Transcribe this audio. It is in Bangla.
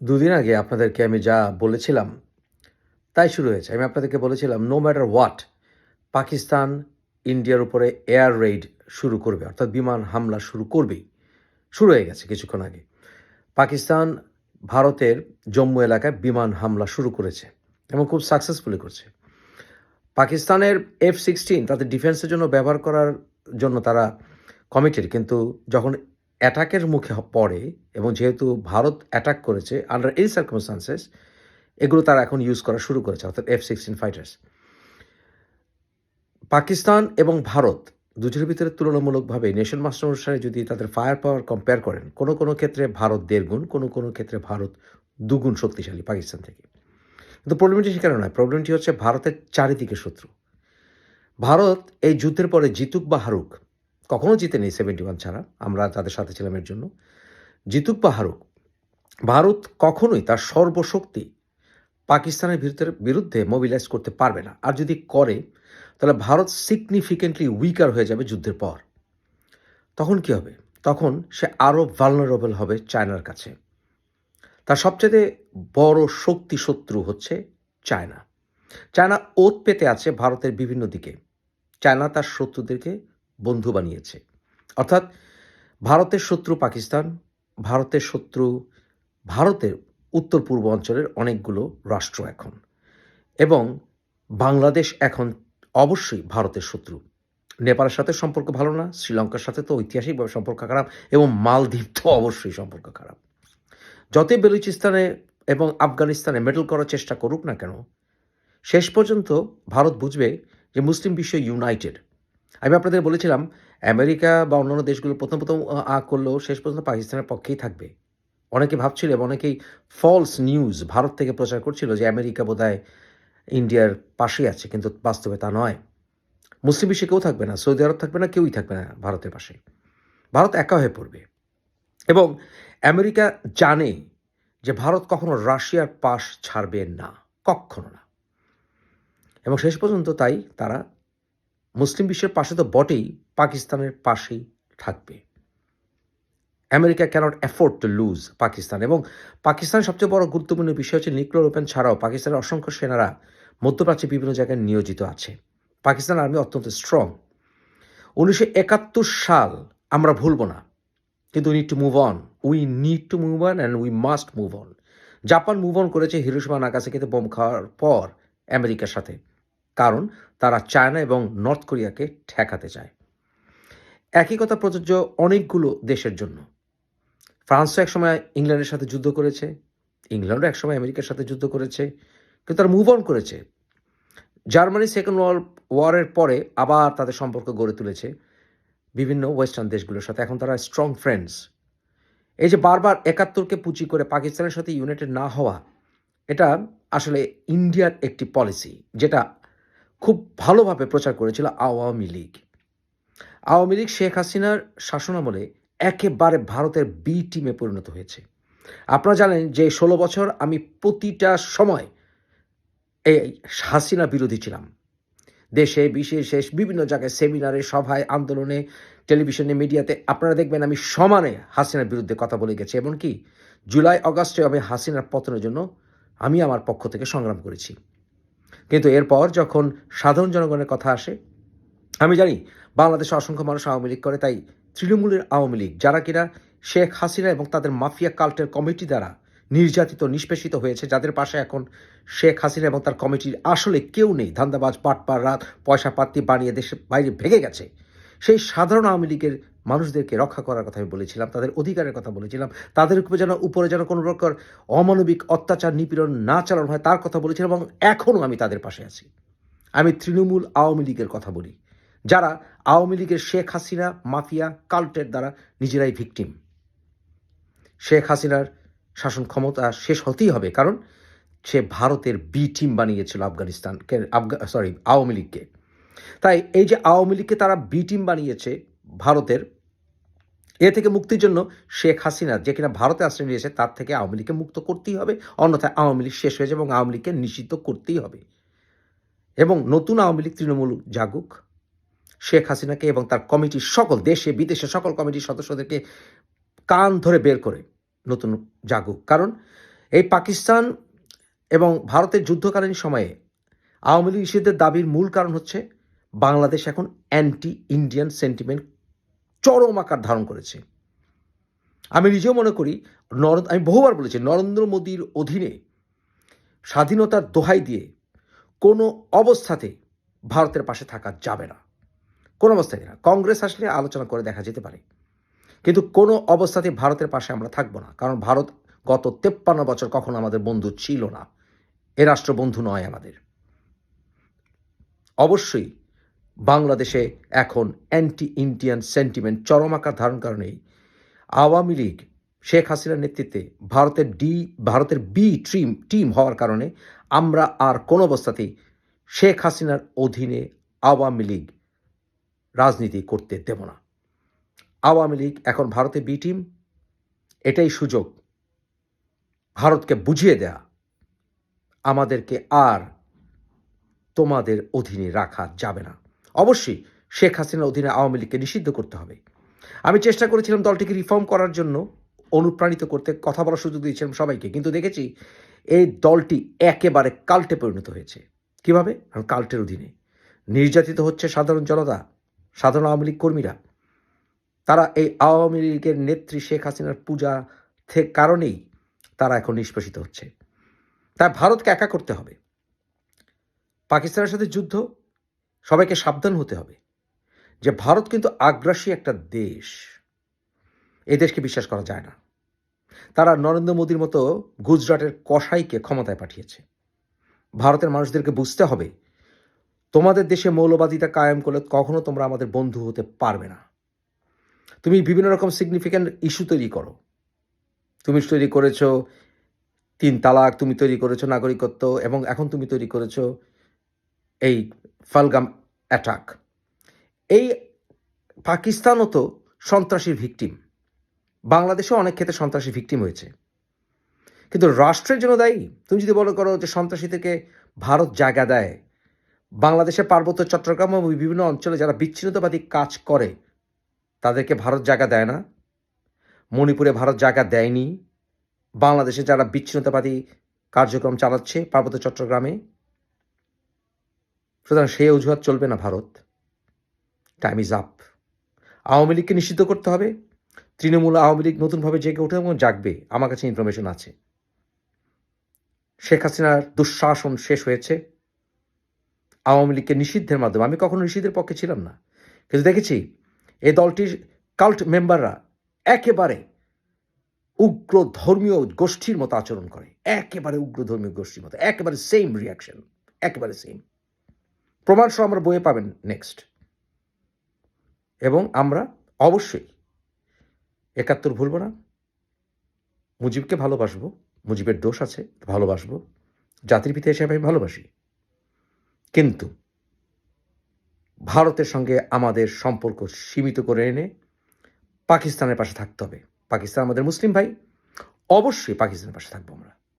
দুদিন আগে আপনাদেরকে আমি যা বলেছিলাম, তাই শুরু হয়েছে। আমি আপনাদেরকে বলেছিলাম নো ম্যাটার হোয়াট পাকিস্তান ইন্ডিয়ার উপরে এয়ার রেইড শুরু করবে, অর্থাৎ বিমান হামলা শুরু করবেই। শুরু হয়ে গেছে কিছুক্ষণ আগে। পাকিস্তান ভারতের জম্মু এলাকায় বিমান হামলা শুরু করেছে এবং খুব সাকসেসফুলি করছে। পাকিস্তানের এফ সিক্সটিন তাদের ডিফেন্সের জন্য ব্যবহার করার জন্য তারা কমিটেড কিন্তু যখন অ্যাটাকের মুখে পড়ে এবং যেহেতু ভারত অ্যাটাক করেছে আন্ডার এই সার্কমস্টান্সেস এগুলো তারা এখন ইউজ করা শুরু করেছে, অর্থাৎ এফ সিক্সটিন ফাইটার্স পাকিস্তান এবং ভারত দুটির ভিতরে তুলনামূলকভাবে নেশন মাস্টার অনুসারে যদি তাদের ফায়ার পাওয়ার কম্পেয়ার করেন, কোনো কোনো ক্ষেত্রে ভারত দেড় গুণ, কোনো কোনো ক্ষেত্রে ভারত দুগুণ শক্তিশালী পাকিস্তান থেকে। কিন্তু প্রবলেমটি সেখানে নয় প্রবলেমটি হচ্ছে ভারতের চারিদিকে শত্রু। ভারত এই যুদ্ধের পরে জিতুক বা হারুক কখনো জিতেনি সেভেন্টি ওয়ান ছাড়া। আমরা তাদের সাথে ছিলাম এর জন্য। জিতুক বা হারুক, ভারত কখনোই তার সর্বশক্তি পাকিস্তানের বিরুদ্ধে মোবিলাইজ করতে পারবে না। আর যদি করে, তাহলে ভারত সিগনিফিকেন্টলি উইকার হয়ে যাবে যুদ্ধের পর। তখন কি হবে? তখন সে আরও ভালনারেবল হবে চায়নার কাছে। তার সবচেয়ে বড় শক্তি শত্রু হচ্ছে চায়না। চায়না ওত পেতে আছে ভারতের বিভিন্ন দিকে। চায়না তার শত্রুদেরকে বন্ধু বানিয়েছে। অর্থাৎ ভারতের শত্রু পাকিস্তান, ভারতের শত্রু ভারতের উত্তর পূর্ব অঞ্চলের অনেকগুলো রাষ্ট্র এখন। এবং বাংলাদেশ এখন অবশ্যই ভারতের শত্রু। নেপালের সাথে সম্পর্ক ভালো না, শ্রীলঙ্কার সাথে তো ঐতিহাসিকভাবে সম্পর্ক খারাপ এবং মালদ্বীপ তো অবশ্যই সম্পর্ক খারাপ। যতই বেলুচিস্তানে এবং আফগানিস্তানে মেডেল করার চেষ্টা করুক না কেন, শেষ পর্যন্ত ভারত বুঝবে যে মুসলিম বিশ্ব ইউনাইটেড আমি আপনাদের বলেছিলাম আমেরিকা বা অন্যান্য দেশগুলো প্রথম প্রথম আ, করলেও শেষ পর্যন্ত পাকিস্তানের পক্ষেই থাকবে। অনেকে ভাবছিল এবং অনেকেই ফলস নিউজ ভারত থেকে প্রচার করছিল যে আমেরিকা বোধহয় ইন্ডিয়ার পাশেই আছে কিন্তু বাস্তবে তা নয়। মুসলিম বিশ্বে কেউ থাকবে না সৌদি আরব থাকবে না কেউই থাকবে না ভারতের পাশে। ভারত একা হয়ে পড়বে। এবং আমেরিকা জানে যে ভারত কখনো রাশিয়ার পাশ ছাড়বে না কখনো না। এবং শেষ পর্যন্ত তাই তারা মুসলিম বিশ্বের পাশে তো বটেই পাকিস্তানের পাশেই থাকবে। America can't afford to lose Pakistan এবং পাকিস্তানের সবচেয়ে বড় গুরুত্বপূর্ণ বিষয় হচ্ছে নিউক্লিয়ার ওপেন ছাড়াও পাকিস্তানের অসংখ্য সেনারা মধ্যপ্রাচ্যে বিভিন্ন জায়গায় নিয়োজিত আছে। পাকিস্তান আর্মি অত্যন্ত স্ট্রং উনিশশো একাত্তর সাল আমরা ভুলব না। কিন্তু we need to move on we need to move on and we must move on Japan move on করেছে হিরোসীমা নাগাসাকিতে বোম খাওয়ার পর আমেরিকার সাথে। কারণ তারা চায়না এবং নর্থ কোরিয়াকে ঠেকাতে চায়। একই কথা প্রযোজ্য অনেকগুলো দেশের জন্য। ফ্রান্সও একসময় ইংল্যান্ডের সাথে যুদ্ধ করেছে, ইংল্যান্ডও একসময় আমেরিকার সাথে যুদ্ধ করেছে, কিন্তু তারা মুভ অন করেছে। জার্মানি সেকেন্ড ওয়ার্ল্ড ওয়ারের পরে আবার তাদের সম্পর্ক গড়ে তুলেছে বিভিন্ন ওয়েস্টার্ন দেশগুলোর সাথে। এখন তারা স্ট্রং ফ্রেন্ডস এই যে বারবার একাত্তরকে পুঁজি করে পাকিস্তানের সাথে ইউনাইটেড না হওয়া, এটা আসলে ইন্ডিয়ার একটি পলিসি যেটা খুব ভালোভাবে প্রচার করেছিল আওয়ামী লীগ। আওয়ামী লীগ শেখ হাসিনার শাসনামলে একেবারে ভারতের বি টিমে পরিণত হয়েছে। আপনারা জানেন যে ষোলো বছর আমি প্রতিটা সময় এই হাসিনা বিরোধী ছিলাম। দেশে বিশেষ বিভিন্ন জায়গায় সেমিনারে, সভায়, আন্দোলনে, টেলিভিশনে, মিডিয়াতে আপনারা দেখবেন আমি সমানে হাসিনার বিরুদ্ধে কথা বলে গেছি। এমনকি জুলাই অগাস্টে আমি হাসিনার পতনের জন্য আমি আমার পক্ষ থেকে সংগ্রাম করেছি। কিন্তু এরপর যখন সাধারণ জনগণের কথা আসে, আমি জানি বাংলাদেশে অসংখ্য মানুষ আওয়ামী লীগ করে, তাই তৃণমূলের আওয়ামী লীগ, যারা কিনা শেখ হাসিনা এবং তাদের মাফিয়া কাল্টের কমিটি দ্বারা নির্যাতিত, নিষ্পেষিত হয়েছে, যাদের পাশে এখন শেখ হাসিনা এবং তার কমিটির আসলে কেউ নেই, ধান্দাবাজ পাটপার রাত, পয়সা পাত্তি বানিয়ে দেশের বাইরে ভেঙে গেছে। সেই সাধারণ আওয়ামী লীগের মানুষদেরকে রক্ষা করার কথা আমি বলেছিলাম, তাদের অধিকারের কথা বলেছিলাম, তাদের উপরে যেন উপরে যেন কোনো প্রকার অমানবিক অত্যাচার, নিপীড়ন না চালানো হয় তার কথা বলেছিলাম এবং এখনও আমি তাদের পাশে আছি। আমি তৃণমূল আওয়ামী লীগের কথা বলি। যারা আওয়ামী লীগের শেখ হাসিনা, মাফিয়া, কাল্টের দ্বারা নিজেরাই ভিকটিম। শেখ হাসিনার শাসন ক্ষমতা শেষ হতেই হবে, কারণ সে ভারতের বি টিম বানিয়েছিল আফগানিস্তানকে, আফগা, সরি, আওয়ামী লীগকে। তাই এই যে আওয়ামী লীগকে তারা বি টিম বানিয়েছে ভারতের এ থেকে মুক্তির জন্য শেখ হাসিনা যে কিনা ভারতে আশ্রয় নিয়েছে, তার থেকে আওয়ামী লীগকে মুক্ত করতেই হবে। অন্যথায় আওয়ামী লীগ শেষ হয়ে যাবে এবং আওয়ামী লীগকে নিষিদ্ধ করতেই হবে। এবং নতুন আওয়ামী লীগ তৃণমূল জাগুক। শেখ হাসিনাকে এবং তার কমিটির সকল দেশে, বিদেশে সকল কমিটির সদস্যদেরকে কান ধরে বের করে নতুন জাগুক। কারণ এই পাকিস্তান এবং ভারতের যুদ্ধকালীন সময়ে আওয়ামী লীগ নিষিদ্ধের দাবির মূল কারণ হচ্ছে বাংলাদেশ এখন অ্যান্টি ইন্ডিয়ান সেন্টিমেন্ট চরম আকার ধারণ করেছে। আমি নিজেও মনে করি, নর আমি বহুবার বলেছি, নরেন্দ্র মোদীর অধীনে স্বাধীনতার দোহাই দিয়ে কোনো অবস্থাতে ভারতের পাশে থাকা যাবে না। কোনো অবস্থাতে না। কংগ্রেস আসলে আলোচনা করে দেখা যেতে পারে। কিন্তু কোনো অবস্থাতে ভারতের পাশে আমরা থাকব না। কারণ ভারত গত তেপ্পান্ন বছর কখনো আমাদের বন্ধু ছিল না। এ রাষ্ট্র বন্ধু নয় আমাদের। অবশ্যই বাংলাদেশে এখন অ্যান্টি ইন্ডিয়ান সেন্টিমেন্ট চরম আকার ধারণ কারণেই আওয়ামী লীগ, শেখ হাসিনার নেতৃত্বে ভারতের ডি, ভারতের বি টিম টিম হওয়ার কারণে আমরা আর কোনো অবস্থাতেই শেখ হাসিনার অধীনে আওয়ামী লীগ রাজনীতি করতে দেব না। আওয়ামী লীগ এখন ভারতের বি টিম এটাই সুযোগ। ভারতকে বুঝিয়ে দেয়া, আমাদেরকে আর তোমাদের অধীনে রাখা যাবে না। অবশ্যই শেখ হাসিনার অধীনে আওয়ামী লীগকে নিষিদ্ধ করতে হবে। আমি চেষ্টা করেছিলাম দলটিকে রিফর্ম করার জন্য অনুপ্রাণিত করতে, কথা বলার সুযোগ দিয়েছিলাম সবাইকে, কিন্তু দেখেছি এই দলটি একেবারে কাল্টে পরিণত হয়েছে। কীভাবে? কাল্টের অধীনে। নির্যাতিত হচ্ছে সাধারণ জনতা, সাধারণ আওয়ামী লীগ কর্মীরা। তারা এই আওয়ামী লীগের নেত্রী শেখ হাসিনার পূজা কারণেই তারা এখন নিষ্পেষিত হচ্ছে। তাই ভারতকে একা করতে হবে। পাকিস্তানের সাথে যুদ্ধ সবাইকে সাবধান হতে হবে যে ভারত কিন্তু আগ্রাসী একটা দেশ। এই দেশকে বিশ্বাস করা যায় না। তারা নরেন্দ্র মোদীর মতো গুজরাটের কসাইকে ক্ষমতায় পাঠিয়েছে। ভারতের মানুষদেরকে বুঝতে হবে, তোমাদের দেশে মৌলবাদিতা কায়েম করলে কখনো তোমরা আমাদের বন্ধু হতে পারবে না। তুমি বিভিন্ন রকম সিগনিফিক্যান্ট ইস্যু তৈরি করো। তুমি তৈরি করেছ তিন তালাক, তুমি তৈরি করেছ নাগরিকত্ব, এবং এখন তুমি তৈরি করেছ এই ফালগাম অ্যাটাক এই পাকিস্তানও তো সন্ত্রাসীর ভিকটিম বাংলাদেশেও অনেক ক্ষেত্রে সন্ত্রাসী ভিকটিম হয়েছে। কিন্তু রাষ্ট্রের জন্য দায়ী? তুমি যদি বলো করো যে সন্ত্রাসী থেকে ভারত জায়গা দেয়, বাংলাদেশের পার্বত্য চট্টগ্রাম এবং বিভিন্ন অঞ্চলে যারা বিচ্ছিন্নতাবাদী কাজ করে, তাদেরকে ভারত জায়গা দেয় না? মণিপুরে ভারত জায়গা দেয়নি? বাংলাদেশে যারা বিচ্ছিন্নতাবাদী কার্যক্রম চালাচ্ছে পার্বত্য চট্টগ্রামে সুতরাং সেই অজুহাত চলবে না Bharat. Time is up Awami লীগকে নিষিদ্ধ করতে হবে। তৃণমূল আওয়ামী লীগ নতুনভাবে জেগে ওঠে এবং জাগবে। আমার কাছে ইনফরমেশন আছে। শেখ হাসিনার দুঃশাসন শেষ হয়েছে। আওয়ামী লীগকে নিষিদ্ধের মাধ্যমে, আমি কখনো নিষিদ্ধের পক্ষে ছিলাম না। কিন্তু দেখেছি, এই দলটির কাল্ট মেম্বাররা একেবারে উগ্র ধর্মীয় গোষ্ঠীর মতো আচরণ করে। একেবারে উগ্র ধর্মীয় গোষ্ঠীর মতো। একেবারে সেম রিয়াকশন একেবারে সেম প্রমাণ সহ আমরা বইয়ে পাবেন নেক্সট এবং আমরা অবশ্যই একাত্তর ভুলব না। মুজিবকে ভালোবাসবো, মুজিবের দোষ আছে, ভালোবাসবো। জাতির পিতা হিসেবে আমি ভালোবাসি। কিন্তু ভারতের সঙ্গে আমাদের সম্পর্ক সীমিত করে এনে পাকিস্তানের পাশে থাকতে হবে। পাকিস্তান আমাদের মুসলিম ভাই, অবশ্যই পাকিস্তানের পাশে থাকব আমরা।